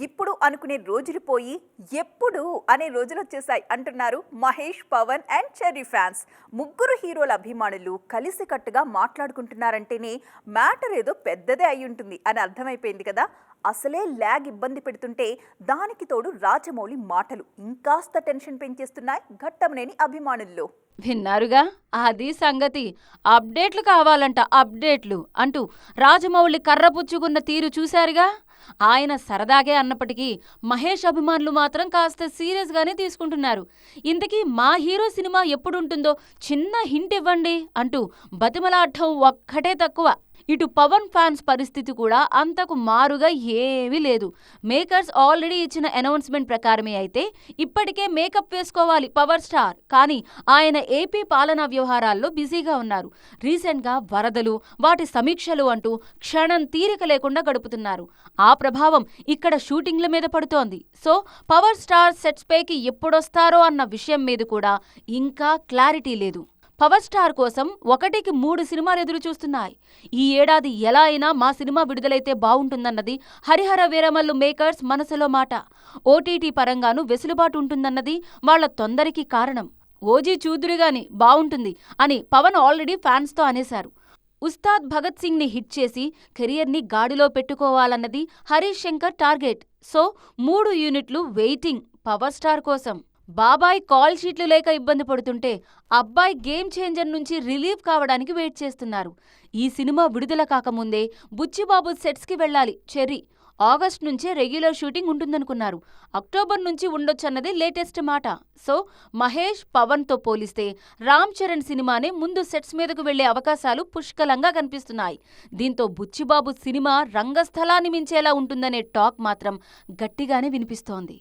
ఇప్పుడు అనుకునే రోజులు పోయి ఎప్పుడు అనే రోజులు వచ్చేసాయి అంటున్నారు Mahesh Pawan and Cherry fans ముగ్గురు హీరోల అభిమానులు కలిసికట్టుగా మాట్లాడుకుంటున్నారంటేనే మ్యాటర్ ఏదో పెద్దదే అయి ఉంటుంది అని అర్థమైపోయింది కదా. అసలే ల్యాగ్ ఇబ్బంది పెడుతుంటే దానికి తోడు రాజమౌళి మాటలు ఇంకాస్త టెన్షన్ పెంచేస్తున్నాయి ఘట్టమనేని అభిమానుల్లో. విన్నారుగా? అది సంగతి. అప్డేట్లు కావాలంట అప్డేట్లు అంటూ రాజమౌళి కర్రపుచ్చుకున్న తీరు చూశారుగా? ఆయన సరదాగే అన్నప్పటికీ మహేష్ అభిమానులు మాత్రం కాస్త సీరియస్గానే తీసుకుంటున్నారు. ఇంతకీ మా హీరో సినిమా ఎప్పుడుంటుందో చిన్న హింట్ ఇవ్వండి అంటూ బతిమలాడటం ఒక్కటే తక్కువ. ఇటు పవన్ ఫ్యాన్స్ పరిస్థితి కూడా అంతకు మారుగా ఏమీ లేదు. మేకర్స్ ఆల్రెడీ ఇచ్చిన అనౌన్స్మెంట్ ప్రకారమే అయితే ఇప్పటికే మేకప్ వేసుకోవాలి పవర్ స్టార్. కానీ ఆయన ఏపీ పాలనా వ్యవహారాల్లో బిజీగా ఉన్నారు. రీసెంట్గా వరదలు వాటి సమీక్షలు అంటూ క్షణం తీరిక లేకుండా గడుపుతున్నారు. ఆ ప్రభావం ఇక్కడ షూటింగ్ల మీద పడుతోంది. సో పవర్ స్టార్ సెట్స్పైకి ఎప్పుడొస్తారో అన్న విషయం మీద కూడా ఇంకా క్లారిటీ లేదు. పవర్ స్టార్ కోసం ఒకటికి మూడు సినిమాలు ఎదురు చూస్తున్నాయి. ఈ ఏడాది ఎలా అయినా మా సినిమా విడుదలైతే బాగుంటుందన్నది హరిహర వీరమల్లు మేకర్స్ మనసులో మాట. ఓటీటీ పరంగానూ వెసులుబాటు ఉంటుందన్నది వాళ్ళ తొందరికి కారణం. ఓజీ చూదురుగాని బావుంటుంది అని పవన్ ఆల్రెడీ ఫ్యాన్స్తో అనేశారు. ఉస్తాద్ భగత్ సింగ్ని హిట్ చేసి కెరియర్ని గాడిలో పెట్టుకోవాలన్నది హరీష్ శంకర్ టార్గెట్. సో మూడు యూనిట్లు వెయిటింగ్ పవర్ స్టార్ కోసం. బాబాయ్ కాల్ షీట్లు లేక ఇబ్బంది పడుతుంటే అబ్బాయి గేమ్ చేంజర్ నుంచి రిలీవ్ కావడానికి వెయిట్ చేస్తున్నారు. ఈ సినిమా విడుదల కాకముందే బుచ్చిబాబు సెట్స్కి వెళ్ళాలి చెర్రీ. ఆగస్ట్ నుంచే రెగ్యులర్ షూటింగ్ ఉంటుందనుకున్నారు. అక్టోబర్ నుంచి ఉండొచ్చన్నదే లేటెస్ట్ మాట. సో మహేష్ పవన్తో పోలిస్తే రామ్ చరణ్ సినిమానే ముందు సెట్స్ మీదకు వెళ్ళే అవకాశాలు పుష్కలంగా కనిపిస్తున్నాయి. దీంతో బుచ్చిబాబు సినిమా రంగస్థలాన్ని మించేలా ఉంటుందనే టాక్ మాత్రం గట్టిగానే వినిపిస్తోంది.